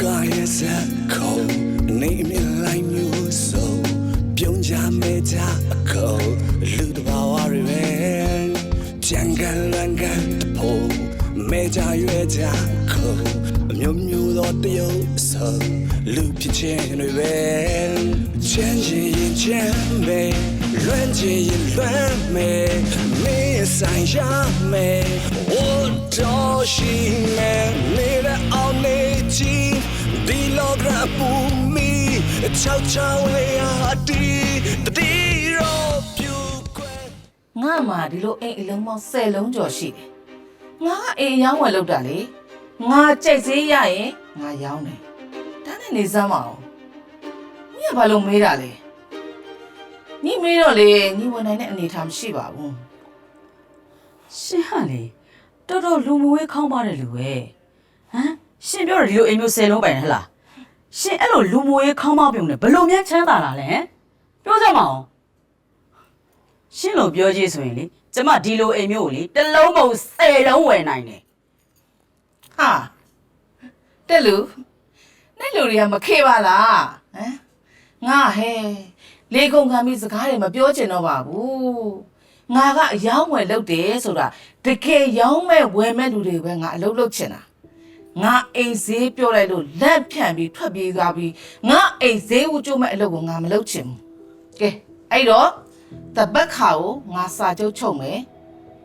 ကရဲ့စက်ခုံနေမြင်လိုက်မျိုးစုံပြုံးကြမဲကြအခုံလူတဘာဝတွေပဲကြံကန်လန်ကန်တဖို့မဲကြရွယ်ကြခုံအမျိုးမျိုးသောတယုတ်ဆုံးလူဖြစ်ခြင်းတွေပဲချမ်းရင်ရင်ချမ်းမဲလွမ်းချင်ရင်လွမ်းမဲမင်းဆိုင်ရမဲ Oh, don't she man, need a on me, the log rap me, chow chow lay a tea, the dear of you. ငါမှဒီလိုအိမ်အလုံးပေါင်း10လုံးကျော်ရှိတယ်ငါကအိမ်ရောင်းဝယ်လုပ်တာလေငါကြိုက်စေးရရင်ငါရောင်းတယ်ဒါနဲ့နေစမ်းမအောင်ညီကဘာလို့မေးတာလဲညီမေးတော့လေညီဝင်နိုင်တဲ့အနေအထားမရှိပါဘူးရှင်ဟာလေတော်တော်လူမဝဲခေါင်းပါတဲ့လူပဲဟမ် ရှင်ပြောတယ်ဒီလိုအိမ်မျိုးဆယ်လုံးပိုင်ဟဲ့လားရှင်အဲ့လိုလူမဝဲခေါင်းပါပြုံနဲ့ဘယ်လိုများချမ်းသာလာလဲဟမ်ပြောကြမအောင်ရှင်လိုပြောကြည့်ဆိုရင်လေကျမဒီလိုအိမ်မျိုးကိုလေတစ်လုံးမဟုတ်ဆယ်လုံးဝယ်နိုင်တယ်ဟာတက်လူနဲ့လူတွေကမခေပါလားဟမ်ငါဟဲလေကုံခံပြီးစကားတွေမပြောချင်တော့ပါဘူးငါကအယောင်းဝယ်လုပ်တယ်ဆိုတာတကယ်ရောင်းမဲ့ဝယ်မဲ့လူတွေပဲငါအလုပ်လုပ်ချင်တာ ငါအိမ်ဈေးပြောလိုက်လို့လက်ဖြန့်ပြီးထွက်ပြေးသွားပြီးငါအိမ်ဈေးဦးကျိုးမဲ့အလုပ်ကိုငါမလုပ်ချင်ဘူးကဲအဲ့တော့တပတ်ခါကိုငါစာချုပ်ချုပ်မယ်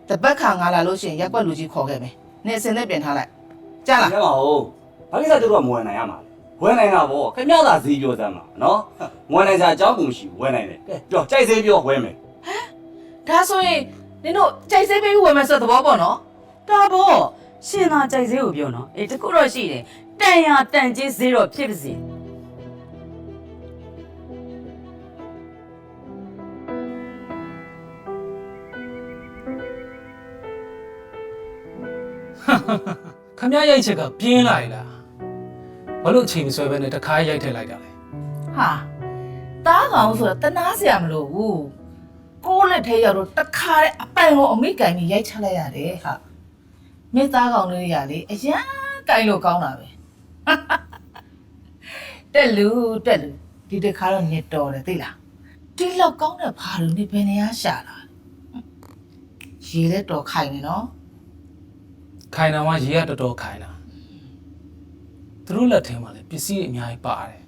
တပတ်ခါငါလာလို့ရှိရင်ရက်ွက်လူကြီးခေါ်ခဲ့မယ်နေစင်နဲ့ပြင်ထားလိုက်ကြားလား။မမဟုတ်။ဘာကိစ္စတို့ကမဝင်နိုင်ရမှာလဲ။ဝင်နိုင်တာဗော။ခင်ဗျားသာဈေးပြောစမ်းပါနော်။ဝင်နိုင်စရာအကြောင်းကိုမရှိဘူးဝင်နိုင်တယ်။ကဲပြောကြိုက်ဈေးပြောဝယ်မယ်ဒါဆိုရင်နင်တို့ကြိုက်စိမ့်ပေးပြီးဝယ်မယ်ဆိုတဲ့သဘောပေါ့နော်ဒါပေါ့ ရှင်သာကြိုက်သေးကိုပြောနော်အေးတကူတော့ရှိတယ်တန်ရတန်ချင်းဈေးတော့ဖြစ်ပါစေခမရရိုက်ချက်ကပြင်းလာ E လားဘာလို့အချိန်မဆွဲဘဲနဲ့တခါရိုက်ထည့်လိုက်တာလဲဟာတားကောင်ဆိုတာတနာစရာမလိုဘူးကိုယ်လက်ထဲရောက်တော့တခါတဲ့အပိုင်ကိုအမိကန်ကြီးရိုက်ချလိုက်ရတယ်ဟာ မိသားကောင်လေးတွေကလေအရန်ကင်လို့ကောင်းတာပဲတက်လူတက်လူဒီတစ်ခါတော့ညစ်တော်တယ်သိလားဒီလောက်ကောင်းတဲ့ဘာလို့နေဘယ်နေရရှာလာရေလက်တော်ခိုင်နေနော်ခိုင်တာမှရေကတော်တော်ခိုင်တာသူတို့လက်ထဲမှာလည်းပစ္စည်းတွေအများကြီးပါတယ်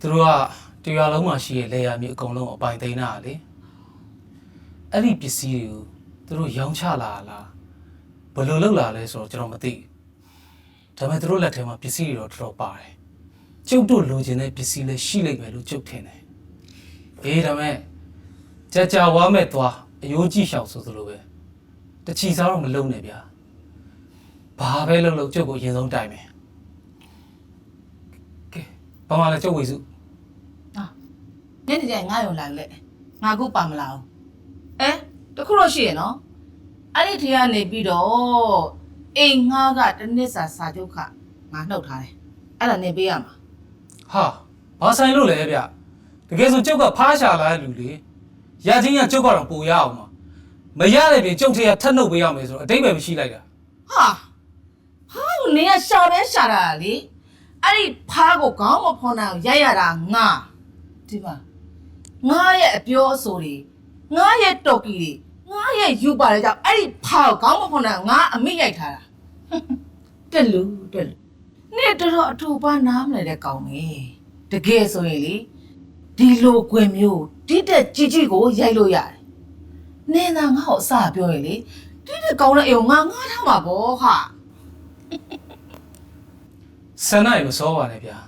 သူတို့ကတရားလုံးမှာရှိတဲ့လေယာမြေအကုန်လုံးအပိုင်သိမ်းတာလေအဲ့ဒီပစ္စည်းတွေကို သူတို့ရောင်းချလာလားဘယ်လိုလုပ်လာလဲဆိုတော့ကျွန်တော်မသိဘူးဒါပေမဲ့သူတို့လက်ထဲမှာပစ္စည်းတွေတော့တော်တော်ပါတယ်ကျုပ်တို့လိုချင်တဲ့ပစ္စည်းလည်းရှိလိမ့်မယ်လို့ကျုပ်ထင်တယ်အေးဒါပေမဲ့ကြာကြာဝါမဲ့သွားအယိုးကြည့်ရှောင်ဆိုသလိုပဲတချီစားတော့မလုံးနဲ့ဗျာဘာပဲလုံးလုံးကျုပ်ကိုအရင်ဆုံးတိုင်မယ်ကဲဘာမှလဲကျုပ်ဝေစုညနေကျရင်ငါရုံလာလက်ငါခုပါမလာဘူးအဲ တခုတော့ရှိရနော်အဲ့ဒီထီကနေပြီးတော့အိမ်ငါးကတစ်နှစ်စာစာချုပ်ခငါနှုတ်ထားတယ်အဲ့ဒါနေပေးရမှာဟာဘာဆိုင်လို့လဲဗျတကယ်ဆိုကျုပ်ကဖားရှာလာတဲ့လူလေရချင်းကကျုပ်ကတော့ပူရအောင်မှာမရတဲ့ပြင်ကျုပ်ထေကထက်နှုတ်ပေးရမယ်ဆိုတော့အတိတ်ပဲမရှိလိုက်တာဟာဟာကိုနေရရှာပဲရှာတာလေအဲ့ဒီဖားကိုခေါင်းမဖော်နိုင်အောင်ရိုက်ရတာငါဒီမှာငါရဲ့အပြောအဆိုတွေ ငါရဲ့တော်ကီတွေငါရဲ့ယူပါလေကြောင့်အဲ့ဒီဖာကိုခေါင်းမခွန်တာငါအမိရိုက်ထားတာတက်လူတက်လူနေ့တော်တော်အထူပါနားမလဲတဲ့ကောင်ပဲတကယ်ဆိုရင်လေဒီလိုကွင်မျိုးတိတက်ကြီးကြီးကိုရိုက်လို့ရတယ်နင်းသာငါ့ကိုအစပြောရင်လေတိတက်ကောင်းတဲ့အိမ်ကိုငါငါထားမှာပေါ့ဟာဆန္ဒရေမစောပါနဲ့ဗျာ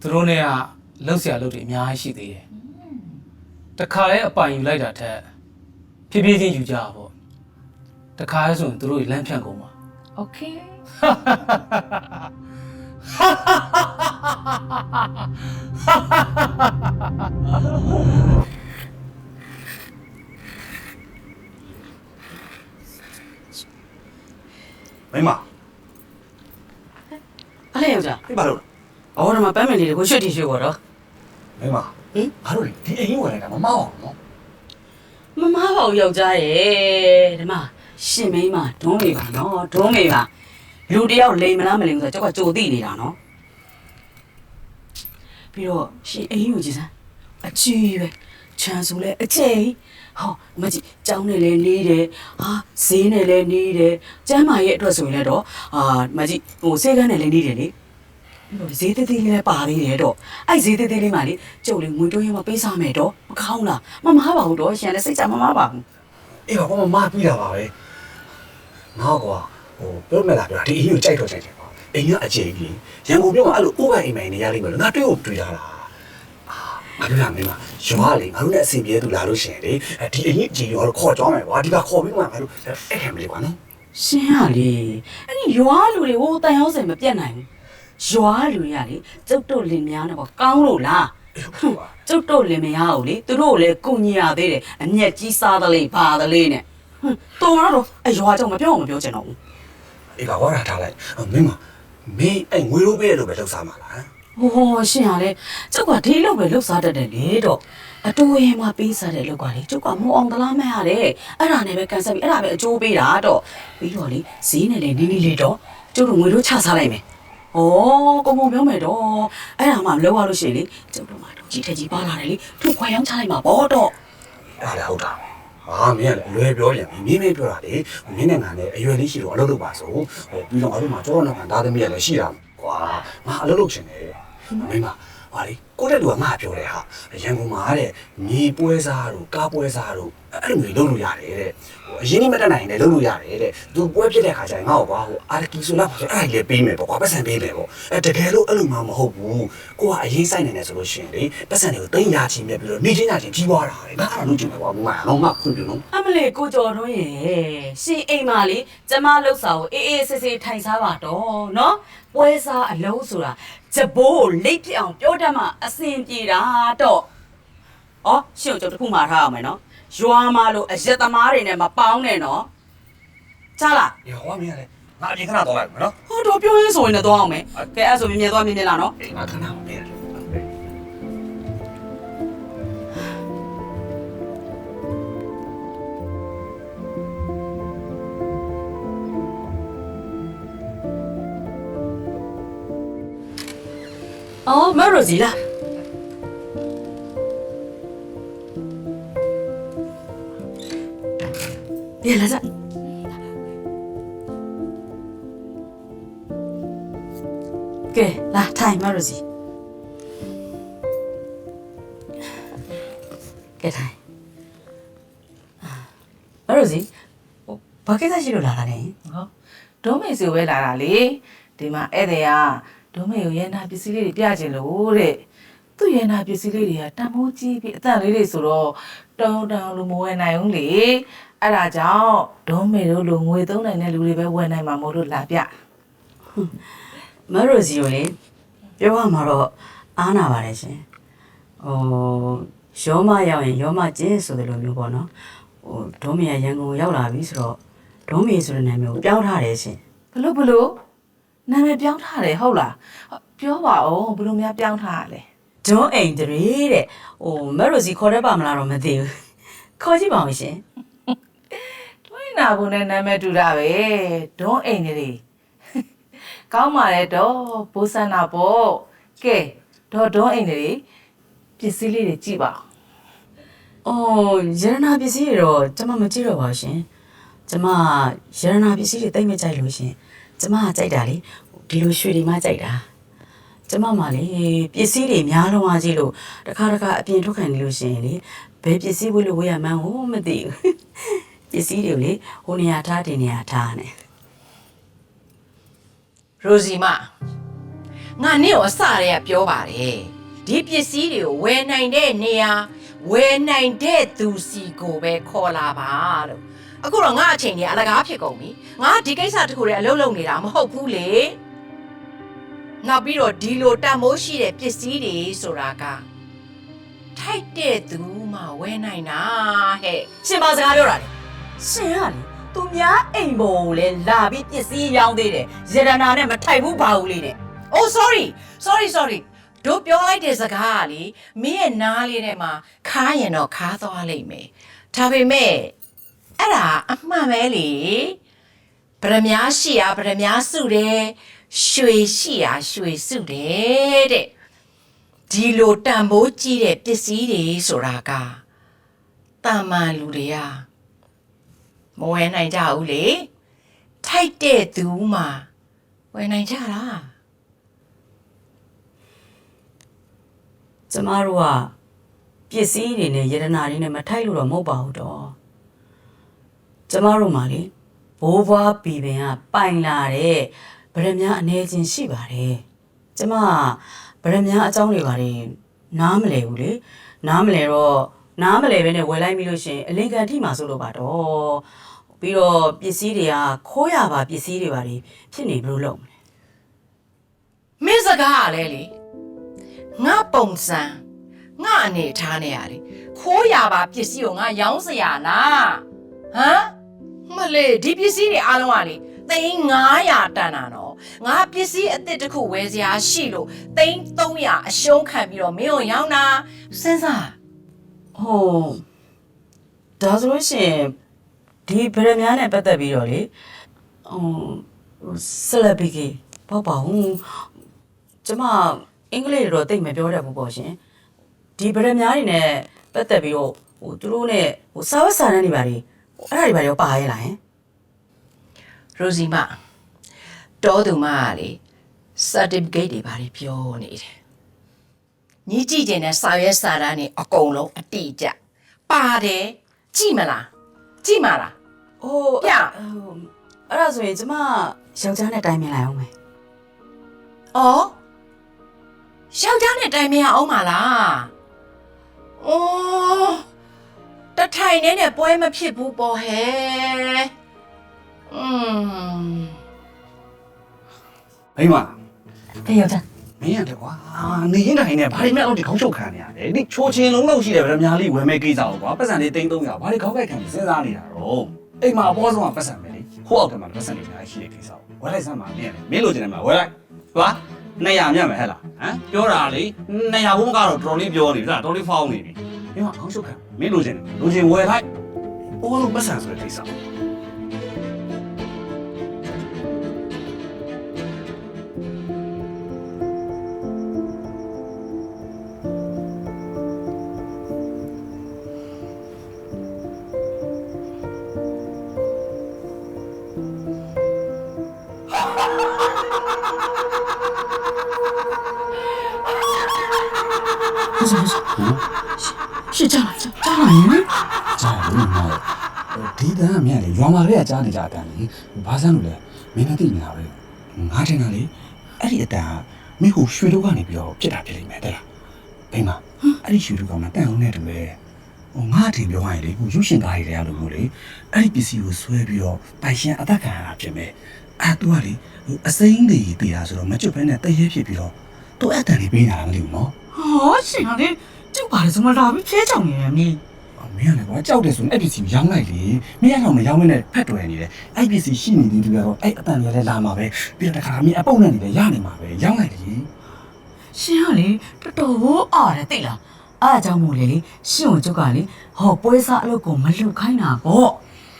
သူတို့နဲ့ကလှုပ်ဆရာလှုပ်တွေအများကြီးရှိသေးတယ် တခါလဲအပိုင်ယူလိုက်တာထက်ဖြည်းဖြည်းချင်းယူကြတာပေါ့တခါလဲဆိုရင်သူတို့လမ်းဖြန့်ကုန်မှာ Okay မိမအဲ့လေယောက်ျား ဒီဘာလို့လဲဘာဝရမှာပန်းမင်လေးတွေကိုရွှေ့တီရွှေ့ခေါ်တော့မိမ ဟင်ဘာလို့လဲဒီအိမ်ဝင်လိုက်တာမမောက်အောင်နော်မမားပါဘူးယောက်ျားရဲ့ဒီမှာရှင်မင်းမဒုံးမေပါနော်ဒုံးမေပါလူတယောက်လိမ်မလားမလိမ်ဘူးဆိုတော့ကျောက်ကကြိုသိနေတာနော်ပြီးတော့ရှင်အိမ်ကိုကြည့်စမ်းအကြီးပဲချမ်းဆိုလဲအကျိဟောမကြီးကြောင်းနဲ့လည်းနေတယ်ဟာဈေးနဲ့လည်းနေတယ်ကျမ်းမာရဲ့အတွက်ဆိုရင်လည်းတော့အာမကြီးဟိုစေကန်းနဲ့လည်းနေတယ်လေပြီးတော့ ဈေးသေးသေးလေးလည်းပါသေးတယ်တော့အဲ့ဈေးသေးသေးလေးမှလေကျုပ်လေးငွေတိုးရမပေးစားမယ်တော့မကောင်းလားမမပါဘူးတော့ရှင်လည်းစိတ်ချမမပါဘူးအေးပါဘာမှမပြီးတာပါပဲငါကွာဟိုပြောမလားပြောဒီအင်းကိုကြိုက်တော့ကြိုက်တယ်ကွာအိမ်ကအကျိကြီးရန်ကုန်မြို့မှာအဲ့လိုဥပအိမ်မိုင်နေရလိမ့်မယ်လို့ငါတွေ့ကိုတွေ့ရတာအာငါပြောရမင်းမရွာလေငါတို့နဲ့အစီပြေသူလာလို့ရှိရင်လေဒီအင်းအကျိကြီးကိုခေါ်ကြောင်းမယ်ကွာဒီကခေါ်ပြီးမှငါတို့အဲ့ခံမလေးကွာနော်ရှင်ရလေအဲ့ဒီရွာလူတွေဟိုတန်ရောက်စင်မပြတ်နိုင်ဘူး ရွာလူတွေကလေကျုပ်တို့လင်များနဲ့ပေါ့ကောင်းလို့လားကျုပ်တို့လင်မယားကိုလေသူတို့ကိုလည်းကုညီရသေးတယ်အမျက်ကြီးစားသလေးပါသလေးနဲ့ဟွန်းတော်တော့အရွာကြောင့်မပြောအောင်မပြောချင်တော့ဘူးအေးပါဝါရထားလိုက်မင်းမမင်းအဲ့ငွေလိုပေးရလို့ပဲလောက်စားမှာလားဟိုရှင်ရလေကျုပ်ကဒီလောက်ပဲလှုပ်စားတတ်တယ်လေတော့အတူရင်မှပေးစားတဲ့လောက်ကလေကျုပ်ကမောအောင်တလားမရတဲ့အဲ့ဒါနဲ့ပဲကန်ဆက်ပြီးအဲ့ဒါပဲအကျိုးပေးတာတော့ပြီးတော့လေဈေးနဲ့လေနီးနီးလေးတော့ကျုပ်တို့ငွေတို့ချစားလိုက်မယ်။ ဩကုံကုံပြောမယ်တော့အဲ့ဒါမှမလုပ်ရလို့ရှိရင်လေကျုပ်တို့မှတော့ကြီးထက်ကြီးပါလာတယ်လေသူ့ခွဲရောင်းချလိုက်မှာပေါ့တော့အဲ့ဒါဟုတ်တာဟာမင်းကလည်းအလွယ်ပြောရင်မင်းမင်းပြောတာလေမင်းနဲ့ငါနဲ့အရွယ်လေးရှိတော့အလုပ်လုပ်ပါဆိုဟိုပြီးတော့ငါတို့မှာကျောတော့နောက်ခံသားသမီးရလည်းရှိတာကွာငါအလုပ်လုပ်ချင်တယ်မင်းမဟာလေ ကိုတဲ့လူကငါပြောတယ်ဟာရန်ကုန်မှာတဲ့မြေပွဲစားတို့ကားပွဲစားတို့အဲ့လိုမျိုးလုပ်လို့ရတယ်တဲ့ဟိုအရင်ကြီးမတက်နိုင်ရင်လည်းလုပ်လို့ရတယ်တဲ့သူပွဲဖြစ်တဲ့ခါကျရင်ငါ့ကိုကွာဟိုအာကီဆိုလားဆိုအဲ့ဒါလည်းပေးမယ်ပေါ့ကွာပတ်စံပေးမယ်ပေါ့အဲတကယ်လို့အဲ့လိုမှမဟုတ်ဘူးကိုကအရင်စိုက်နေတယ်ဆိုလို့ရှိရင်လေပတ်စံတွေကိုတိတ်ရချင်မြက်ပြီးတော့နေချင်းရချင်းကြီးပွားတာလေငါအဲ့ဒါလုပ်ချင်တယ်ကွာငါတော့ငါခွင့်ပြုနော်အမလေးကိုကျော်တော့ရေရှင်အိမ်မှာလေကျမလှုပ်စာကိုအေးအေးဆေးဆေးထိုင်စားပါတော့နော်ပွဲစားအလုံးဆိုတာဂျဘိုးကိုလိတ်ပြအောင်ပြောတတ်မှအစင်ပြေတာတော့ဩရှင်ကိုကျော်တစ်ခုမှထားအောင်မယ်နော်ရွာမှာလို့အရက်သမားတွေနဲ့မပေါင်းနဲ့နော်ကြားလား။ရောမင်းရတယ်။ငါအပြင်ခဏတော့လိုက်မယ်နော်ဟောတော့ပြောရင်းဆိုရင်တော့သွားအောင်မယ်ကဲအဲ့ဆိုမြင်မြင်သွားမြင်မြင်လာနော်။အေးငါခဏမပေးရတယ်။အော်မရိုစီလား ပြန်လာစကဲလာထိုင်မရိုစီကဲထိုင်မရိုစီဟိုဘာကိစ္စရှိလို့လာတာလဲဟောဒုံးမေစီပဲလာတာလေဒီမှာဧည့်သည်ကဒုံးမေကိုရန်နာပစ္စည်းလေးတွေပြချင်လို့တဲ့ သူ့ရန်နာပစ္စည်းလေးတွေကတန်ဖိုးကြီးပြီးအတန်လေးတွေဆိုတော့တောင်းတောင်းလို့မဝယ်နိုင်ဘူးလေအဲ့ဒါကြောင့်ဒုံးမေတို့လိုငွေသုံးနိုင်တဲ့လူတွေပဲဝယ်နိုင်မှာမို့လို့လာပြမရိုစီကိုလေပြောရမှာတော့အားနာပါတယ်ရှင်ဟိုရောမရောက်ရင်ရောမကျင်းဆိုတယ်လို့မျိုးပေါ့နော်ဟိုဒုံးမရရန်ကုန်ရောက်လာပြီဆိုတော့ဒုံးမီဆိုတဲ့နာမည်ကိုပြောင်းထားတယ်ရှင်ဘလို့ဘလို့နာမည်ပြောင်းထားတယ်ဟုတ်လားဟောပြောပါဦးဘလို့များပြောင်းထားရလဲ ဒုံးအိမ်တရေတဲ့ဟိုမရိုစီခေါ်တတ်ပါမလားတော့မသိဘူးခေါ်ကြည့်ပါဦးရှင်တွင်းနာဘူးနဲ့နာမည်တူတာပဲဒုံးအိမ်တွေကောင်းပါလေတော့ဘိုးဆန္ဒပေါ့ကဲတော့ဒုံးအိမ်တွေပစ္စည်းလေးတွေကြည့်ပါဦးအော်ရတနာပစ္စည်းတွေတော့ကျွန်မမကြည့်တော့ပါဘူးရှင်ကျွန်မရတနာပစ္စည်းတွေတိတ်မကြိုက်လို့ရှင်ကျွန်မကကြိုက်တာလေဒီလိုရွှေတွေမှကြိုက်တာ ကျွန်မမှလေပစ္စည်းတွေများလုံးအားကြီးလို့တခါတခါအပြင်ထွက်ခံနေလို့ရှင်လေဘယ်ပစ္စည်းဝယ်လို့ဝယ်ရမှန်းဟိုမသိဘူးပစ္စည်းတွေကိုလေဟိုနေရာထားဒီနေရာထားနေရိုစီမငါနေ့ကိုအစတည်းကပြောပါတယ်ဒီပစ္စည်းတွေကိုဝယ်နိုင်တဲ့နေရာဝယ်နိုင်တဲ့သူစီကိုပဲခေါ်လာပါလို့အခုတော့ငါအချိန်ကြီးအလကားဖြစ်ကုန်ပြီငါဒီကိစ္စတခုတည်းအလုပ်လုပ်နေတာမဟုတ်ဘူးလေ နောက်ပြီးတော့ဒီလိုတန်မိုးရှိတဲ့ပစ္စည်းတွေဆိုတာကထိုက်တဲ့သူမှဝယ်နိုင်တာဟဲ့ရှင်ပါစကားပြောတာလေရှင်ကလေသူများအိမ်ပေါ်ကိုလေလာပြီးပစ္စည်းရောင်းသေးတယ်ရတနာနဲ့မထိုက်ဘူးပါဘူးလေနဲ့ Oh sorry sorry sorry တို့ပြောလိုက်တဲ့စကားကလေမင်းရဲ့နားလေးထဲမှာခါရင်တော့ခါသွားလိမ့်မယ်ဒါပေမဲ့အဲ့ဒါအမှန်ပဲလေဗရမ ्या ရှိရာဗရမ ्या စုတယ် ရွှေရှိရာရွှေစုတယ်တဲ့ဒီလိုတန်ဖိုးကြီးတဲ့ပစ္စည်းတွေဆိုတာကတာမန်လူတွေကမဝယ်နိုင်ကြဘူးလေထိုက်တဲ့သူမှဝယ်နိုင်ကြတာကျမတို့ကပစ္စည်းတွေနဲ့ယတနာတွေနဲ့မထိုက်လို့တော့မဟုတ်ပါဘူးတော့ကျမတို့မှလေဘိုးဘွားပြည်ပင်ကပိုင်လာတဲ့ ဗရမ ्या အနေချင်းရှိပါတယ်ကျမကဗရမ ्या အကြောင်းတွေပါတယ်နားမလဲဘူးလေနားမလဲတော့နားမလဲပဲနဲ့ဝယ်လိုက်ပြီလို့ရှရင်အလင်ကန်ထိမှာဆိုလို့ပါတော့ပြီးတော့ပစ္စည်းတွေကခိုးရပါပစ္စည်းတွေပါတယ်ဖြစ်နေဘလို့လုပ်မလဲမင်းစကားကလည်းလေငါပုံစံငါအနေထားနေရတယ်ခိုးရပါပစ္စည်းကိုငါရောင်းစရာလားဟမ်မလေးဒီပစ္စည်းတွေအားလုံးကလေသိန်း900တန်တာနော် ငါပစ္စည်းအစ်စ်တစ်ခုဝယ်စရာရှိလို့သိန်း300အရှုံးခံပြီးတော့မင်းကိုရောင်းတာစဉ်းစားဟိုဒါဆိုလို့ရှိရင်ဒီဗရမ ्या နဲ့ပတ်သက်ပြီးတော့လေဟိုဆလဘီကီပေါ့ပါဘူးကျမအင်္ဂလိပ်တော့တိတ်မပြောတတ်ဘူးပေါ့ရှင်ဒီဗရမ ्या တွေနဲ့ပတ်သက်ပြီးတော့ဟိုသူတို့နဲ့ဟိုစာဝတ်စာတမ်းတွေပါလေဟိုအဲ့ဒါတွေပါရောပါရဲလားဟင်ရိုစီမ တော်သူမကလေ certificate တွေဘာတွေပြောနေတယ်ညီကြည့်ကျင်တဲ့စာရွက်စာတမ်းတွေအကုန်လုံးအတိအကျပါတယ်ကြည့်မလားကြည့်မလားဟိုပြဟိုအဲ့ဒါဆိုရင်ကျမယောက်ျားနဲ့တိုင်ပင်လိုက်အောင်မယ်။အော်ယောက်ျားနဲ့တိုင်မရအောင်ပါလား။အော်တထိုင်နဲ့နဲ့ပွဲမဖြစ်ဘူးပေါ့ဟဲ့။อืม မိမအေးယောက်ျားမင်းရတယ်ကွာနေရင်တိုင်းနဲ့ဘာတွေမဲ့အောင်ဒီခေါင်းချုပ်ခံနေရလဲဒီချိုးချင်းလုံးလုံးရှိတယ်ဗရမ ्या လေးဝယ်မဲ့ကိစ္စကိုကွာပတ်စံလေး300ဘာတွေခေါင်းကိုက်ခံပြီးစဉ်းစားနေတာတော့အိမ်မှာအပေါ်ဆုံးကပတ်စံပဲလေဟိုအောက်ကမှပတ်စံလေးများရှိတဲ့ကိစ္စကိုဝယ်လိုက်စမ်းပါမင်းမင်းလိုချင်တယ်မှာဝယ်လိုက်ကွာ200မြတ်မယ်ဟဲ့လားဟမ်ပြောတာလေ200ဘုံကတော့တော်တော်လေးပြောနေပြီလားတော်လေးဖောင်းနေပြီမင်းကခေါင်းချုပ်ခံမင်းလိုချင်တယ်လိုချင်ဝယ်လိုက်ပေါ်လို့ပတ်စံဆိုတဲ့ကိစ္စ ကကြားနေကြအတန်းလေဘာစမ်းလို့လဲမင်းမသိနေတာပဲငါထင်တာလေအဲ့ဒီအတန်းကမင်းကိုရွှေတို့ကနေပြီးတော့ပြစ်တာဖြစ်လိမ့်မယ်တဲ့လားဘိမအဲ့ဒီရွှေတို့ကမှတန်အောင်နဲ့တူပဲဟိုငါအထင်ပြောရရင်လေဟိုရုပ်ရှင်ကားတွေရလို့မို့လေအဲ့ဒီပစ္စည်းကိုဆွဲပြီးတော့ပိုင်ရှင်အသက်ခံရတာဖြစ်မယ်အဲ့တူကလေဟိုအစိမ်းတွေတည်တာဆိုတော့မကျွတ်ဘဲနဲ့တရေဖြစ်ပြီးတော့သူ့အတန်လေးပေးနေတာမသိဘူးနော်ဟောရှင်ကလေကျုပ်ပါလေစမလာပြီးဖဲချောင်နေရမင်းအ မင်းကလည်းကွာကြောက်တယ်ဆိုရင်အဲ့ပစ္စည်းရောင်းလိုက်လေမင်းကတော့မရောင်းမနဲ့ဖက်တွယ်နေတယ်အဲ့ပစ္စည်းရှိနေသေးတယ်ကတော့အဲ့အတန်တွေလည်းလာမှာပဲပြီးတော့တခါမင်းအပုတ်နဲ့နေတယ်ရနေမှာပဲရောင်းလိုက်လေရှင်ကလေတော်တော်ဘိုးအားတယ်သိလားအားကြောင့်မို့လေလေရှင်ကိုကျုပ်ကလေဟောပွဲစားအလုပ်ကိုမလုပ်ခိုင်းတာပေါ့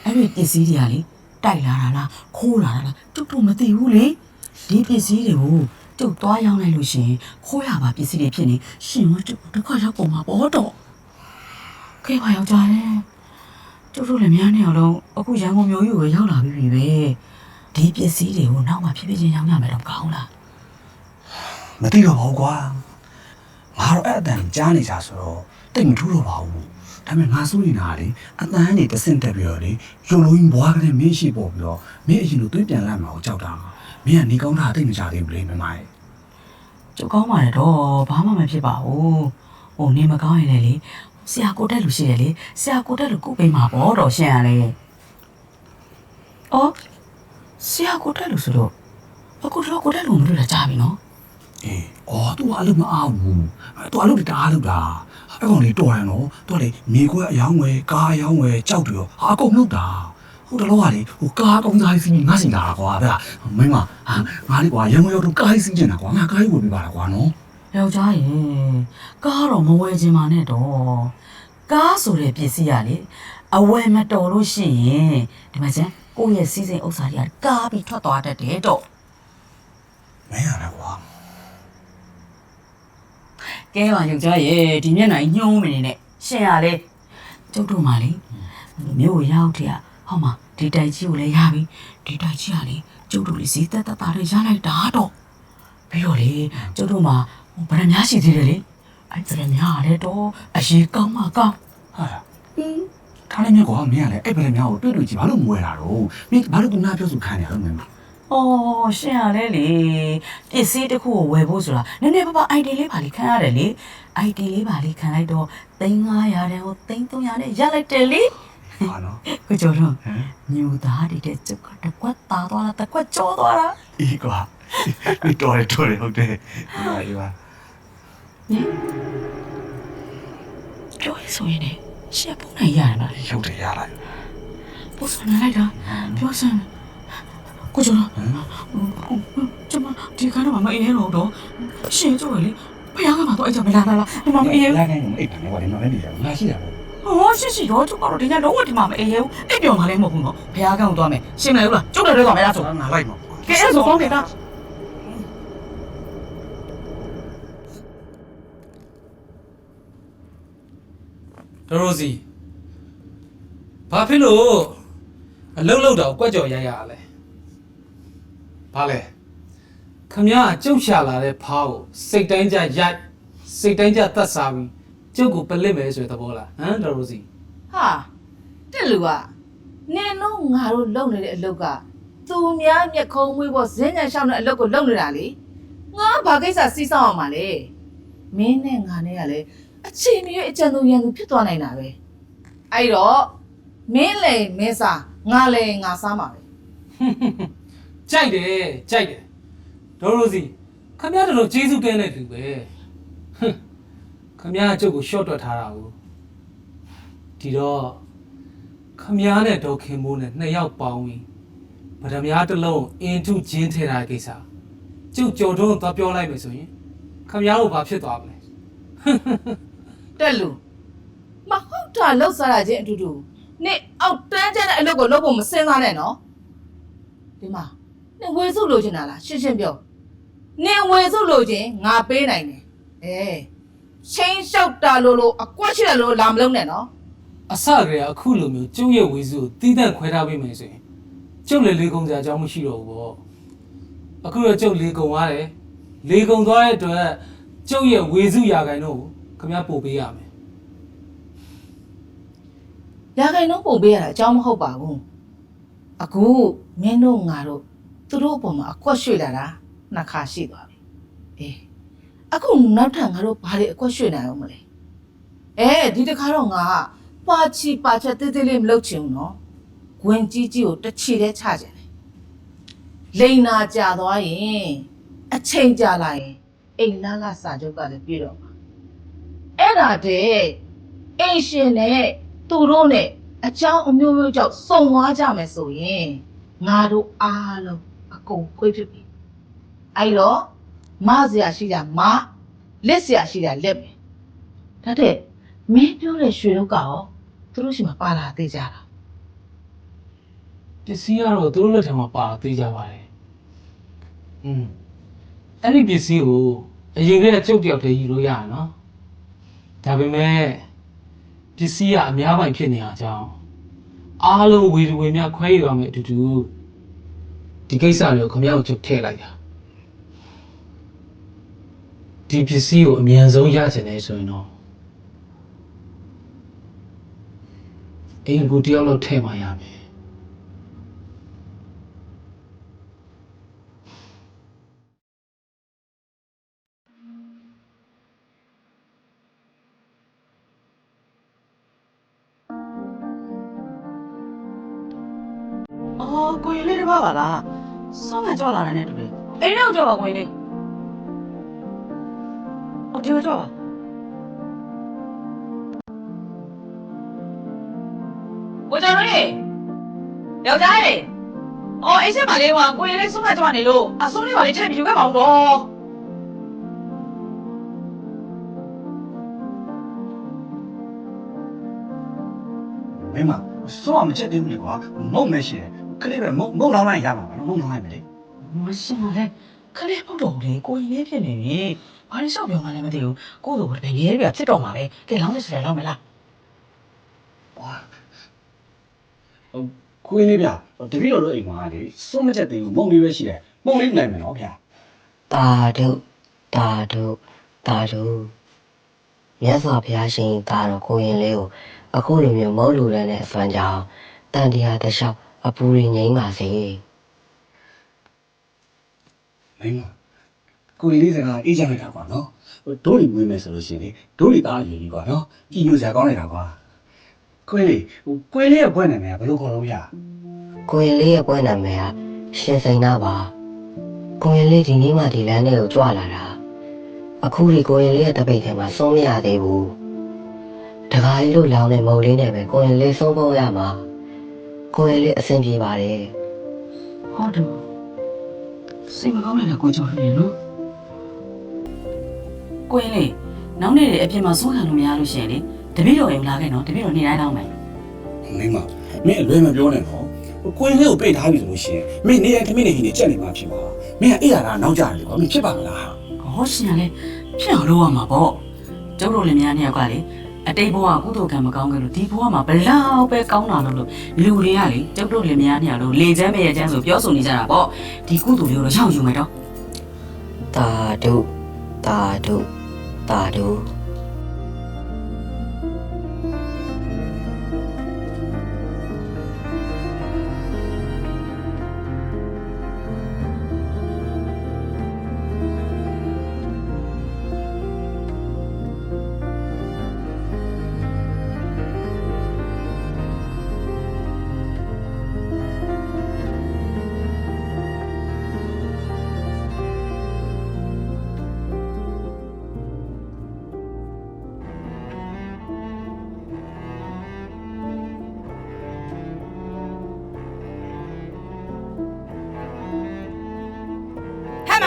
အဲ့ဒီပစ္စည်းတွေကလေတိုက်လာတာလားခိုးလာတာလားကျုပ်တို့မသိဘူးလေဒီပစ္စည်းတွေကိုကျုပ်သွားရောင်းလိုက်လို့ရှရင်ခိုးရပါပစ္စည်းတွေဖြစ်နေရှင်ကကျုပ်ဒုက္ခရောက်ကုန်မှာပေါ့တော့ ကဲပါယောက်ျားလေကျုပ်တို့လည်းများနေအောင်လို့အခုရန်ကုန်မြို့ကြီးကိုရောက်လာပြီပဲဒီပစ္စည်းတွေကိုနောက်မှဖြည်းဖြည်းချင်းရောင်းရမယ်တော့ကောင်းလားမသိတော့ပါဘူးကွာငါတော့အဲ့အတန်ကြားနေကြဆိုတော့တိတ်မထူးတော့ပါဘူးဒါပေမဲ့ငါစိုးနေတာလေအတန်ကနေတဆင့်တက်ပြီးတော့လေရုံလုံးကြီးဘွားကလေးမင်းရှိပေါ်ပြီးတော့မင်းအရင်လိုသွေးပြန်လိုက်မှာကိုကြောက်တာမင်းကနေကောင်းတာတိတ်မကြသေးဘူးလေမမရဲ့ကျုပ်ကောင်းပါတယ်တော့ဘာမှမဖြစ်ပါဘူးဟိုနေမကောင်းရင်လည်းလေ ဆရာကိုတက်လူရှိတယ်လေဆရာကိုတက်လူကိုပေးမှာပေါ့တော်ရှင်ကလည်းအော်ဆရာကိုတက်လူဆိုတော့အခုတော့ကိုတက်လူမလို့လာကြပြီနော်အေးအော်သူအလုပ်မအားဘူးသူအလုပ်တအားလုပ်တာအဲ့ကောင်လေးတော်ရန်တော့သူကလေမြေခွဲအယောင်းဝယ်ကားအယောင်းဝယ်ကြောက်တယ်ရောဟာအကုန်လုပ်တာဟိုတလောကလေဟိုကားကောင်းစားစီးငါစင်တာကွာဗျာမင်းမဟာငါလေးကွာရန်ကုန်ရောက်တော့ကားစီးကျင်တာကွာငါကားကြီးဝယ်ပေးပါလားကွာနော် ယောက်ျားရေကားတော့မဝယ်ခြင်းပါနဲ့တော့ကားဆိုတဲ့ပစ္စည်းကလေအဝယ်မတော်လို့ရှိရင်ဒီမှာကျန်ကိုယ့်ရဲ့စီးစိမ်ဥစ္စာတွေကကားပြီးထွက်သွားတတ်တယ်တော့မင်းရလားကွာကဲပါယောက်ျားရဲ့ဒီမျက်နှာကြီးညှိုးမနေနဲ့ရှင်ရလေကျုပ်တို့မှလေမြို့ကိုရောက်တဲ့ဟောမှာဒီတိုက်ကြီးကိုလည်းရပြီဒီတိုက်ကြီးကလေကျုပ်တို့လေးဈေးသက်သက်သားလေးရလိုက်တာတော့ပြီးတော့လေကျုပ်တို့မှဟို ဗရမများရှိသေးတယ်လေအဲ့ဗရမများကလည်းတော့အရေးကောင်းမှကောင်းဟာလားထားလိုက်မြတ်ကွာမင်းကလည်းအဲ့ဗလက်များကိုတွေ့တွေ့ကြည့်ဘာလို့မဝဲတာတော့မင်းဘာလို့သူနာပြောဆိုခံနေရလဲမင်းမ။အော်ရှင်ရလဲလေပစ္စည်းတစ်ခုကိုဝယ်ဖို့ဆိုတာနည်းနည်းပါးပါ ID လေးပါလေးခံရတယ်လေ။ ID လေးပါလေးခံလိုက်တော့3900တန်းကို3300နဲ့ရလိုက်တယ်လေဟာနော်။ကိုကျော်တော့ဟမ်မြို့သားတွေတဲ့ကျုပ်ကတစ်ကွက်သားသွားတာတစ်ကွက်ကျော်သွားတာအေးကွာဒီတော်ရတော်ရဟုတ်တယ်ဒီပါဒီပါ။ ပြောရင်ဆိုရင်လေရှက်ပုံနိုင်ရတယ်မလားရုပ်တယ်ရလိုက်။ပို့စနေလိုက်တာပြောစမ်းကိုကျော်တော့ကျမဒီကားတော့မအေးရတော့တော့ရှင်ကျော်လေဖယားကမှတော့အဲ့ကြောင့်မလာလာလာဒီမှာမအေးရဘူးခိုင်းနေအိတ်တယ်ကွာဒီမှာလည်းနေတယ်ငါရှိတာပေါ့ဟောရှိရှိတော့ကျုပ်ကတော့ဒီညလုံးဝဒီမှာမအေးဘူးအိပ်ပျော်မှလည်းမဟုတ်ဘူးနော်ဘုရားကောင်းသွားမယ်ရှင်းမလဲဘူးလားကျုပ်လည်းတော့မယ်လားဆိုငါလိုက်မှာကဲအဲ့ဆိုကောင်းတယ်လား ဒရိုစီဘာဖြစ်လို့အလုတ်လုတ်တော့ကွက်ကြော်ရိုက်ရလဲဘာလဲခမရကျုပ်ရှာလာတဲ့ဖားကိုစိတ်တိုင်းကြရိုက်စိတ်တိုင်းကြတတ်စားပြီးကျုပ်ကိုပလစ်မယ်ဆိုတဲ့သဘောလားဟမ်ဒရိုစီဟာတက်လူကနင်တို့ငါတို့လုပ်နေတဲ့အလုပ်ကသူများမျက်ခုံးမွေးဖို့ဇင်းညံရှောင်းတဲ့အလုပ်ကိုလုပ်နေတာလေငါဘာကိစ္စစီးဆောင်အောင်ပါလဲမင်းနဲ့ငါနဲ့ကလည်း အချိန်မရွေးအကြံသူရန်သူဖြစ်သွားနိုင်တာပဲအဲ့တော့မင်းလေမင်းစားငါလေငါစားမှာပဲကြိုက်တယ်ကြိုက်တယ်ဒရိုစီခမရတို့ကျေးဇူးကင်းတဲ့လူပဲဟမ်ခမရကျုပ်ကိုရှော့တွက်ထားတာကိုဒီတော့ခမရနဲ့ဒေါခင်မိုးနဲ့နှစ်ယောက်ပေါင်းပြီးဗဒမ ्या တစ်လုံးအင်ထုဂျင်းထဲတာကိစ္စကျုပ်ကြော်တုံးသွားပြောလိုက်မယ်ဆိုရင်ခမရတို့ဘာဖြစ်သွားမလဲ တက်လူမဟုတ်တာလောက်စားတာချင်းအတူတူနင်အောက်တန်းကျတဲ့အလုပ်ကိုလုပ်ဖို့မစင်စားနဲ့နော်ဒီမှာနင်ဝေစုလိုချင်တာလားရှင်းရှင်းပြောနင်ဝေစုလိုချင်ငါပေးနိုင်တယ်အဲချင်းလျှောက်တာလို့လို့အကွက်ရှိတယ်လို့လာမလုံးနဲ့နော်အစကတည်းကအခုလိုမျိုးကျုပ်ရဲ့ဝေစုကိုတီးတန့်ခွဲထားပေးမယ်ဆိုရင်ကျုပ်လည်းလေကုံစရာအကြောင်းမရှိတော့ဘူးပေါ့အခုတော့ကျုပ်လေကုံသွားတယ်လေကုံသွားတဲ့အတွက်ကျုပ်ရဲ့ဝေစုရာခိုင်တော့ကို ခမရပို့ပေးရမယ်ရာခိုင်နှုန်းပုံပေးရတာအကြောင်းမဟုတ်ပါဘူးအခုမင်းတို့ငါတို့သူတို့အပေါ်မှာအကွက်ရွှေ့လာတာနှစ်ခါရှိသွားပြီအေးအခုနောက်ထပ်ငါတို့ဘာတွေအကွက်ရွှေ့နိုင်အောင်မလဲအဲဒီတစ်ခါတော့ငါကပါချီပါချက်တေးသေးလေးမလုပ်ချင်ဘူးနော်ဂွင်ကြီးကြီးကိုတစ်ချီတည်းချကြတယ်လိန်နာကြာသွားရင်အချိန်ကြာလာရင်အိမ်လာလာစာချုပ်ကလည်းပြည့်တော့မှာ အဲ့ဒါတည်းအိမ်ရှင်နဲ့သူတို့နဲ့အကြောင်းအမျိုးမျိုးကြောင့်စုံသွားကြမယ်ဆိုရင်ငါတို့အားလုံးအကုန်ခွေးဖြစ်ပြီအဲ့တော့မစရာရှိတာမလက်စရာရှိတာလက်ပဲဒါတဲ့မင်းပြောတဲ့ရွှေလောက်ကရောသူတို့ရှိမှပါလာသေးကြတာပစ္စည်းကတော့သူတို့လက်ထံမှာပါသေးကြပါတယ်อืมအဲ့ဒီပစ္စည်းကိုအရင်ကတည်းကကျုပ်တယောက်တည်းယူလို့ရရနော် ဒါပေမဲ့ပစ္စည်းကအများပိုင်ဖြစ်နေအောင်ကြောင်းအားလုံးဝေဒီဝေများခွဲရအောင်အတူတူဒီကိစ္စတွေကိုခမရကိုကျုပ်ထည့်လိုက်တာဒီပစ္စည်းကိုအမြန်ဆုံးရချင်တယ်ဆိုရင်တော့အိမ်ကူတယောက်လောက်ထည့်မှရမယ် ကကြောက်လာတယ်နဲ့တူတယ်အိမ်တော့ကြောက်ပါကိုရင်လေးအော်ဒီလိုကြောက်ပါကိုကျော်ရေယောက်ျားရေအော်အိမ်ဆက်ပါလေကွာကိုရင်လေးစောင်းကကြောက်နေလို့အစိုးလေးပါလေးထည့်ပြီးယူခဲ့ပါဦးတော့မင်းမစောမချက်သေးဘူးလေကွာမဟုတ်မရှိတယ်ကလေးပဲမုံမုံလောင်းလိုက်ရမှာပါနော်မုံလောင်းလိုက်မယ်လေ မရှင်ကလည်းခလေးမဟုတ်တော့ဘူးလေကိုရင်လေးဖြစ်နေပြီဘာလို့ရှောက်ပြောမှလည်းမသိဘူးကိုတို့ကတကယ်ကြီးပြဖြစ်တော့မှာပဲကဲလောင်းနေစရာလောင်းမလားဟိုခွေးလေးဗျတပည့်တော်တို့အိမ်မှာလေစွန့်မချက်သေးဘူးမုံလေးပဲရှိတယ်မုံလေးနိုင်မယ်နော်ဗျာတာဒုတာဒုတာဒုမြတ်စွာဘုရားရှင်ကတော့ကိုရင်လေးကိုအခုလိုမျိုးမုတ်လူရတဲ့အစွမ်းကြောင့်တန်တရားတစ်လျှောက်အပူရင်းငိမ့်ပါစေ မင်းမကိုလေးစကားအေးချမ်းလိုက်တာကွာနော်ဟိုတို့တွေမွေးမယ်ဆိုလို့ရှိရင်လေတို့တွေသားယူကြီးကွာနော်ကြည်ညိုစရာကောင်းလိုက်တာကွာခွေးလေးဟိုခွေးလေးရဲ့ဘွဲ့နာမည်ကဘယ်လိုခေါ်လို့ဗျာကိုရင်လေးရဲ့ပွဲနာမည်ကရှင်စိန်နာပါကိုရင်လေးဒီနေ့မှဒီလမ်းလေးကိုကြွလာတာအခုဒီကိုရင်လေးရဲ့တပိတ်ထဲမှာဆုံးမရသေးဘူးတခါလေးလို့လောင်းတဲ့မုံလေးနဲ့ပဲကိုရင်လေးဆုံးဖို့ရမှာကိုရင်လေးအဆင်ပြေပါတယ်ဟုတ်တယ် စိတ်မကောင်းလိုက်တာကိုကြော်နေနော်ကိုရင်လေးနောက်နေ့လေအပြင်မှာစိုးခံလို့မရလို့ရှိရင်လေတပည့်တော်အိမ်လာခဲ့နော်တပည့်တော်နေတိုင်းတော့မယ်မင်းမမင်းအလွဲမပြောနဲ့နော်ဟိုကိုရင်လေးကိုပိတ်ထားပြီဆိုလို့ရှိရင်မင်းနေရခမင်းနေဟင်းနေချက်နေမှာဖြစ်ပါမင်းကအေးရတာနောက်ကြတယ်ကွာမင်းဖြစ်ပါမလားဟောရှင်ကလည်းဖြစ်အောင်လုပ်ရမှာပေါ့ကျုပ်တို့လည်းများနေရောက်ကလေ အတိတ်ဘဝကုသိုလ်ကံမကောင်းခဲ့လို့ဒီဘဝမှာဘလောက်ပဲကောင်းတာလို့လို့လူတွေကလေကျုပ်တို့လည်းများနေရလို့လေချမ်းမရချမ်းဆိုပြောဆိုနေကြတာပေါ့ဒီကုသိုလ်လေးကိုတော့ရောက်ယူမယ်တော့တာဒုတာဒုတာဒု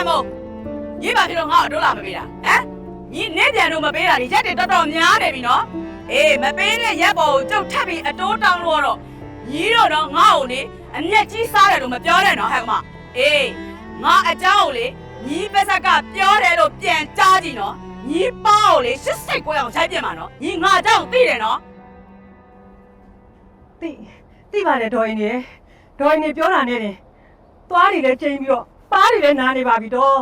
ဟဲ့မမို့ညီပါဖြစ်တော့ငါ့ကိုဒုလာမပေးတာဟမ်ညီနေပြန်လို့မပေးတာဒီရက်တွေတော်တော်များနေပြီနော်အေးမပေးတဲ့ရက်ပေါ်ကိုကျုပ်ထပ်ပြီးအတိုးတောင်းလို့တော့ညီတို့တော့ငါ့ကိုလေအမျက်ကြီးစားတယ်လို့မပြောနဲ့နော်ဟဲ့ကမအေးငါအเจ้าကိုလေညီပစက်ကပြောတယ်လို့ပြန်ကြားကြည့်နော်ညီပေါ့ကိုလေရှစ်စိတ်ကိုအောင်ဆိုင်ပြမှာနော်ညီငါအเจ้าကိုသိတယ်နော် သိသိပါတယ်ဒေါ်ရင်နေဒေါ်ရင်နေပြောတာနဲ့တင်သွားတွေလည်းချိန်ပြီးတော့ ပါးတွေလည်းနားနေပါပြီတော့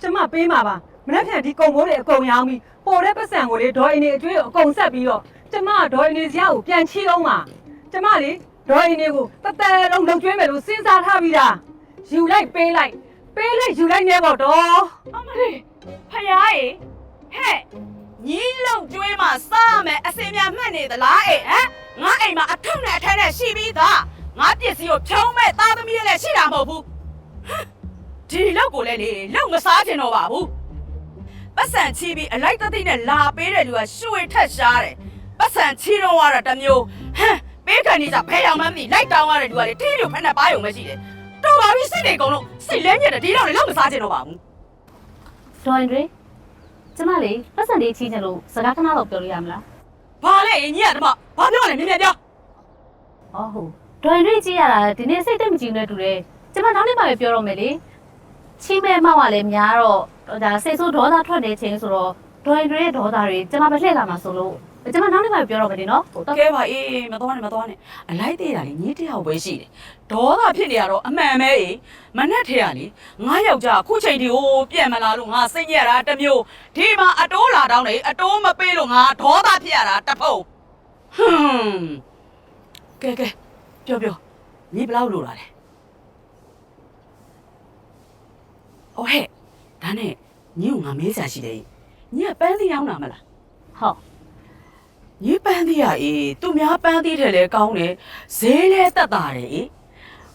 ကျမပေးမှာပါမနေ့ပြန်ဒီကုံမိုးတွေအကုန်ရောင်းပြီးပေါ်တဲ့ပတ်စံကိုလေဒေါ်ရင်နေအကျွေးကိုအကုန်ဆက်ပြီးတော့ကျမကဒေါ်ရင်နေစရာကိုပြန်ချီအောင်ပါကျမလေဒေါ်ရင်နေကိုတသက်လုံးလုံကျွေးမယ်လို့စဉ်းစားထားပြီးသားယူလိုက်ပေးလိုက်ပေးလိုက်ယူလိုက်နေပေါ့တော့အမလေးဖယားရေဟဲ့ညီလုံကျွေးမှာစားရမယ်အစင်များမှတ်နေသလားအေးဟမ်ငါအိမ်မှာအထုံနဲ့အထက်နဲ့ရှိပြီးသားငါပစ္စည်းကိုဖြုံးမဲ့သားသမီးလည်းရှိတာမဟုတ်ဘူးဟမ် ဒီလောက်ကိုလည်းလေလောက်မစားချင်တော့ပါဘူးပတ်စံချီပြီးအလိုက်တသိနဲ့လာပေးတဲ့လူကရွှေထက်ရှားတယ်ပတ်စံချီတော့ရတာတစ်မျိုးဟမ်ပေးခံနေကြဘယ်အောင်မှမသိလိုက်တောင်းရတဲ့လူကလေတင်းလို့ဖက်နဲ့ပါယုံပဲရှိတယ်တော်ပါပြီစိတ်တွေအကုန်လုံးစိတ်လဲညက်တယ်ဒီတော့လေလောက်မစားချင်တော့ပါဘူးဒေါ်ရင်တွေကျမလေးပတ်စံလေးချီးချင်လို့စကားခဏတော့ပြောလို့ရမလားဘာလဲအင်းကြီးကတမဘာပြောလဲမြင်မြင်ပြော။အော်ဟုတ်ဒေါ်ရင်တွေကြည့်ရတာဒီနေ့စိတ်သိပ်မကြည်နဲ့တူတယ်။ကျမနောက်နေ့မှပဲပြောတော့မယ်လေ။ ချီးမဲမောက်ကလည်းများတော့ဒါစိတ်ဆိုးဒေါသထွက်နေခြင်းဆိုတော့ဒေါ်ရင်တွေရဲ့ဒေါသတွေကျမပဲလှည့်လာမှာဆိုလို့ကျမနောက်နေ့မှပဲပြောတော့မယ်ဒီနော်။ဟုတ်တော့ကဲပါအေးမတော်နဲ့မတော်နဲ့အလိုက်သေးတာလေညီတယောက်ပဲရှိတယ်ဒေါသဖြစ်နေရတော့အမှန်ပဲအေးမနဲ့ထဲရလေငါယောက်ျားအခုချိန်ဒီဟိုပြက်မလာလို့ငါစိတ်ညက်တာတစ်မျိုးဒီမှာအတိုးလာတောင်းနေအတိုးမပေးလို့ငါဒေါသဖြစ်ရတာတစ်ဖုံဟွန်းကဲကဲပြောပြောညီဘယ်လောက်လိုလာလဲ အော်ဟဲ့ဒါနဲ့ညီကငါမေးစရာရှိတယ်ညီကပန်းသေးရောက်လာမလားဟုတ်ညီပန်းသေးရအေးသူများပန်းသေးတယ်လဲကောင်းတယ်ဈေးလဲတက်တာတယ်အေး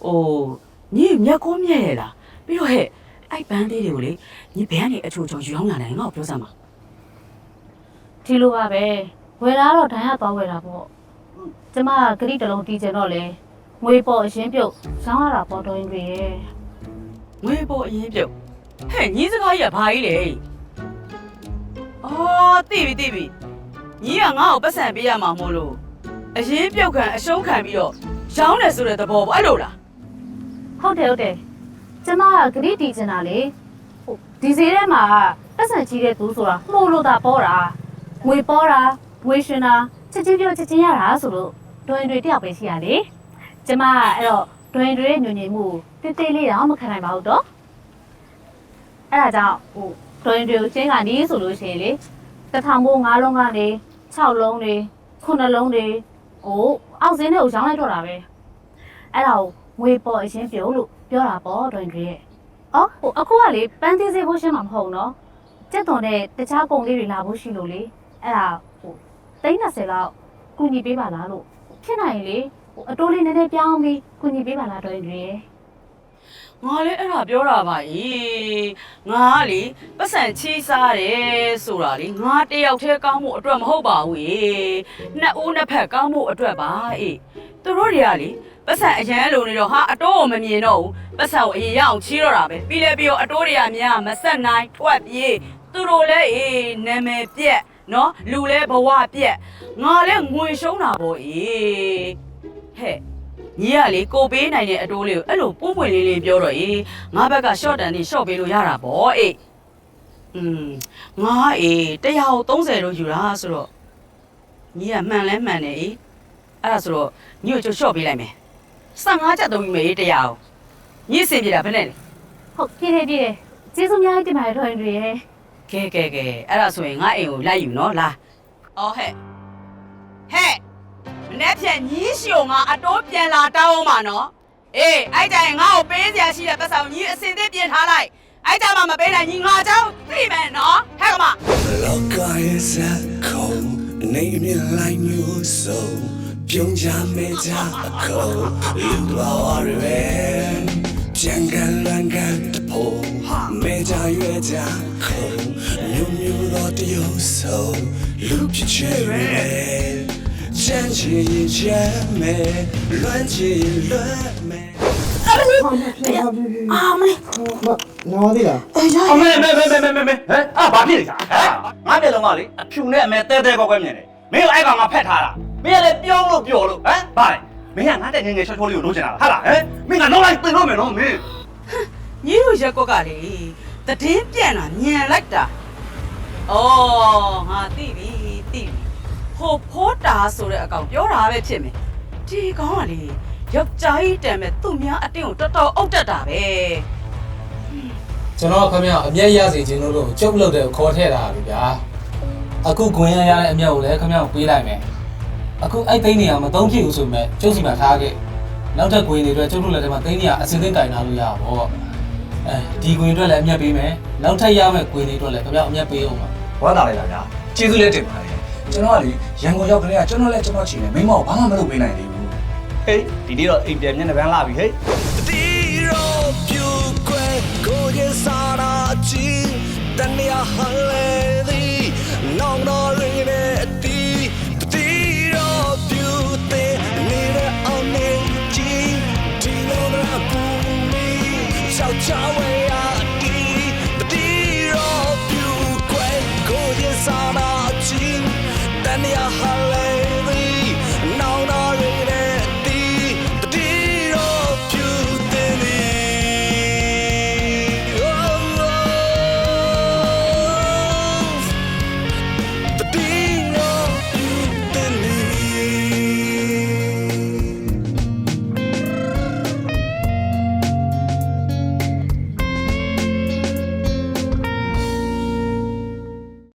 ဟိုညီမျက်ကိုမြဲ့ရလားပြီးတော့ဟဲ့အဲ့ပန်းသေးတွေကိုလေညီဘယ်ကနေအချိုချောယူအောင်လာတယ်ငါ့ကိုပြောစမ်းပါဒီလိုပါပဲဝယ်လာတော့ဒဏ်ရသွားဝယ်တာပေါ့။ကျမကဂရိတစ်လုံးတီးချင်တော့လေငွေပေါ်အရင်ပြုတ်ရောင်းရတာပေါ့ဒေါ်ရင်တွေရဲ့ငွေပေါ်အရင်ပြုတ် ဟဲ့ညီစကားကြီးကဘာကြီးလဲအော်သိပြီသိပြီညီကငါ့ကိုပတ်စံပေးရမှာမို့လို့အရင်ပြုတ်ခံအရှုံးခံပြီးတော့ရောင်းတယ်ဆိုတဲ့သဘောပေါ့အဲ့လိုလားဟုတ်တယ်ဟုတ်တယ်ကျမကဂရိတီချင်တာလေဟိုဒီဈေးထဲမှာပတ်စံကြီးတဲ့သူဆိုတာမှုလို့တာပေါ်တာငွေပေါ်တာငွေရှင်တာချက်ချင်းပြောချက်ချင်းရတာဆိုလို့ဒွင်တွေတယောက်ပဲရှိရလေကျမကအဲ့တော့ဒွင်တွေရဲ့ညဉ့်ညင်မှုကိုတိတ်တိတ်လေးတော့မခံနိုင်ပါဘူးတော့ အဲ့ဒါကြောင့်ဟိုဒွင်တွေကိုချင်းကနေဆိုလို့ရှိရင်လေတစ်ထောင်မို့၅လုံးကနေ6လုံးတွေ9လုံးတွေဟိုအောက်စင်းတွေကိုရောင်းလိုက်တော့တာပဲအဲ့ဒါကိုငွေပေါ်အရင်ပြုတ်လို့ပြောတာပေါ့တွင်တွေရဲ့။အော်ဟိုအခုကလေပန်းသေးစေးဖို့ရှင်းမှာမဟုတ်ဘူးနော်။ကြက်သွန်တဲ့တခြားကုန်လေးတွေလာဖို့ရှိလို့လေ။အဲ့ဒါဟို30လောက်ကူညီပေးပါလားလို့ဖြစ်နိုင်ရင်လေဟိုအတိုးလေးနည်းနည်းပြောင်းပြီးကူညီပေးပါလားတွင်တွေရဲ့ ငါလည်းအဲ့ဒါပြောတာပါကြီးငါကလေပတ်စံချီးစားတယ်ဆိုတာလေငါတယောက်တည်းကောင်းမှုအတွက်မဟုတ်ပါဘူးရေနှစ်ဦးနှစ်ဖက်ကောင်းမှုအတွက်ပါအေးသူတို့တွေကလေပတ်စံအရန်လိုနေတော့ဟာအတိုးကိုမမြင်တော့ဘူးပတ်စံကိုအရင်ရအောင်ချီးတော့တာပဲပြီးလဲပြီးတော့အတိုးတွေကများမဆက်နိုင်ထွက်ပြေးသူတို့လည်းအေးနာမည်ပြက်နော်လူလည်းဘဝပြက်ငါလည်းငွေရှုံးတာပေါ့အေးဟဲ့ ညီကလေကိုပေးနိုင်တဲ့အတိုးလေးကိုအဲ့လိုပုံပွင့်လေးလေးပြောတော့အေးငါဘက်က short တန်လေး short ပေးလို့ရတာပေါ့အေးอืมငါအေး130လို့ယူတာဆိုတော့ညီကမှန်လဲမှန်တယ်အေးအဲ့ဒါဆိုတော့ညီကိုကျ short ပေးလိုက်မယ်15ချက်သုံးယူမယ်အေးတရားကိုညီအဆင်ပြေတာဘယ်နဲ့လဲ။ဟုတ်ပြည့်တယ်ပြည့်တယ်။ကျေးဇူးအများကြီးတင်ပါတယ်တွင်တွေရဲ့ကဲကဲကဲအဲ့ဒါဆိုရင်ငါအိမ်ကိုလိုက်ယူနော်လာအော်ဟဲ့ဟဲ့ မနေ့ဖြန်ညီးရှိုံငါအတိုးပြန်လာတောင်းအောင်ပါနော်အေးအဲ့ကြရင်ငါ့ကိုပေးစရာရှိတဲ့ပတ်စံကိုညီအစင်သစ်ပြင်ထားလိုက်အဲ့ကြမှာမပေးနိုင်ညီငါเจ้าသိမယ်နော်ဟဲ့ကမ လောကရဲ့ဇက်ခုံနေမြင်လိုက်မျိုးစုံပြုံးကြမဲကြအခုလူတော်ရယ်ပဲကြံကန်လန်ကန်တဖို့မဲကြရွယ်ကြခုံမြို့မြို့တော်တရုပ်ဆုံးလူဖြစ်ချယ်ရယ် ချမ်းချင်ရင်ချမ်းမယ်လွမ်းချင်ရင်လွမ်းမယ်အမေမေမေမေမေမေမေဟဲ့အာဘာဖြစ်လဲဟဲ့ငါမျက်လုံးကလေအဖြူနဲ့အမဲတဲတဲကောက်ကွဲမြင်တယ်မင်းကအဲ့ကောင်ကဖက်ထားတာမင်းကလည်းပြောလို့ပြောလို့ဟမ်ဘာလဲမင်းကငါတဲ့ငယ်ငယ်ချောချောလေးကိုလိုချင်တာလားဟာလားဟမ်မင်းကနောက်လိုက်ပြင်လို့မယ်နော်မင်းညီတို့ရက်ကွက်ကလေတည်င်းပြန်လာညံလိုက်တာအော်ငါသိပြီသိပြီ ဟိုဖိုးတာဆိုတဲ့အကောင်ပြောတာပဲဖြစ်မယ်ဒီကောင်ကလေယောက်ျားကြီးတံမဲ့သူ့များအတင်းကိုတော်တော်အုတ်တက်တာပဲကျွန်တော်ခမရအမျက်ရစေခြင်းလို့လို့ကျုပ်လုပ်တဲ့ခေါ်ထည့်တာလေဗျာအခုခွင်ရရတဲ့အမျက်ကိုလည်းခမရကိုပေးလိုက်မယ်အခုအဲ့သိန်းနေရမသုံးဖြစ်ဘူးဆိုပေမဲ့ကျုပ်စီမှာထားခဲ့နောက်ထပ်ခွင်တွေအတွက်ကျုပ်တို့လည်းဒီမှာသိန်းနေရအစင်းသိန်းကင်ထားလို့ရပါဘောအဲဒီခွင်အတွက်လည်းအမျက်ပေးမယ်နောက်ထပ်ရမယ့်ခွင်တွေအတွက်လည်းခမရအမျက်ပေးအောင်ပါဝမ်းသာလိုက်တာဗျာကျေးဇူးလည်းတင်ပါတယ် ကျွန်တော်ကလေရန်ကုန်ရောက်ခလေးကကျွန်တော်လည်းကျွန်တော်ချင်တယ်မိမကိုဘာမှမလုပ်ပေးနိုင်သေးဘူးဟေးဒီနေ့တော့အိမ်ပြန်မျက်နှာပန်းလာပြီဟေးတီရောပြူကွယ်ကိုရဲ့စာရာချီတန်ရဟလေဒီနောင်တော်ရင်းနဲ့အတီတီရောပြူတဲ့နေတဲ့အောင်နေချီဒီလိုတော့ကူမီချောက်ချဝဲ